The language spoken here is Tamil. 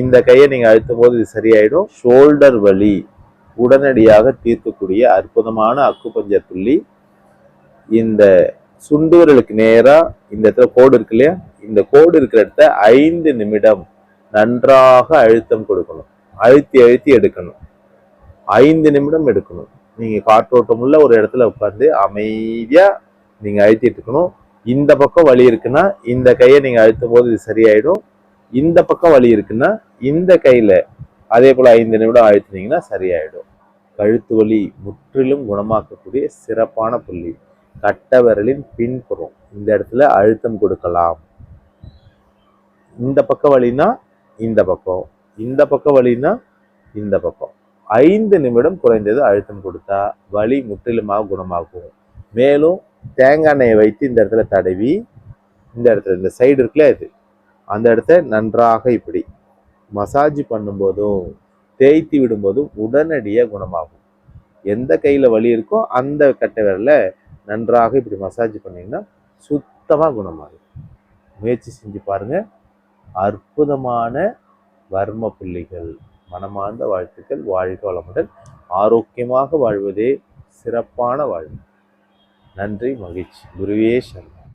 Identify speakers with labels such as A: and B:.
A: இந்த கையை நீங்க அழுத்தும் போது இது சரியாயிடும். ஷோல்டர் வலி உடனடியாக தீர்க்கக்கூடிய அற்புதமான அக்குபஞ்சர் புள்ளி. இந்த சுண்டு நேராக இந்த இடத்துல கோடு இருக்கு இல்லையா? இந்த கோடு இருக்கிற இடத்த ஐந்து நிமிடம் நன்றாக அழுத்தம் கொடுக்கணும். அழுத்தி அழுத்தி எடுக்கணும். ஐந்து நிமிடம் எடுக்கணும். நீங்கள் காற்றோட்டம் உள்ள ஒரு இடத்துல உட்காந்து அமைதியாக நீங்கள் அழுத்திட்டு இருக்கணும். இந்த பக்கம் வலி இருக்குன்னா இந்த கையை நீங்கள் அழுத்தும் போது இது சரியாயிடும். இந்த பக்கம் வலி இருக்குன்னா இந்த கையில் அதே போல் ஐந்து நிமிடம் அழுத்தினீங்கன்னா சரியாயிடும். கழுத்து வலி முற்றிலும் குணமாக்கக்கூடிய சிறப்பான புள்ளி. கட்ட விரலின் பின்புறம் இந்த இடத்துல அழுத்தம் கொடுக்கலாம். இந்த பக்கம் வலினா இந்த பக்கம் இந்த பக்கம் வலினா இந்த பக்கம். ஐந்து நிமிடம் குறைந்தது அழுத்தம் கொடுத்தா வலி முற்றிலுமாக குணமாகும். மேலும் தேங்காய் எண்ணெயை வைத்து இந்த இடத்துல தடவி இந்த இடத்துல இந்த சைடு இருக்குல்ல இது அந்த இடத்த நன்றாக இப்படி மசாஜ் பண்ணும்போதும் தேய்த்தி விடும்போதும் உடனடியாக குணமாகும். எந்த கையில் வலி இருக்கோ அந்த கட்டை விரல நன்றாக இப்படி மசாஜ் பண்ணீங்கன்னா சுத்தமாக குணமாகும். முயற்சி செஞ்சு பாருங்கள் அற்புதமான வர்ம புள்ளிகள் மனமார்ந்த வாழ்த்துக்கள் வாழ்க வளமுடன் ஆரோக்கியமாக வாழ்வதே சிறப்பான வாழ்வு. நன்றி மகிழ்ச்சி. குருவே சரணம்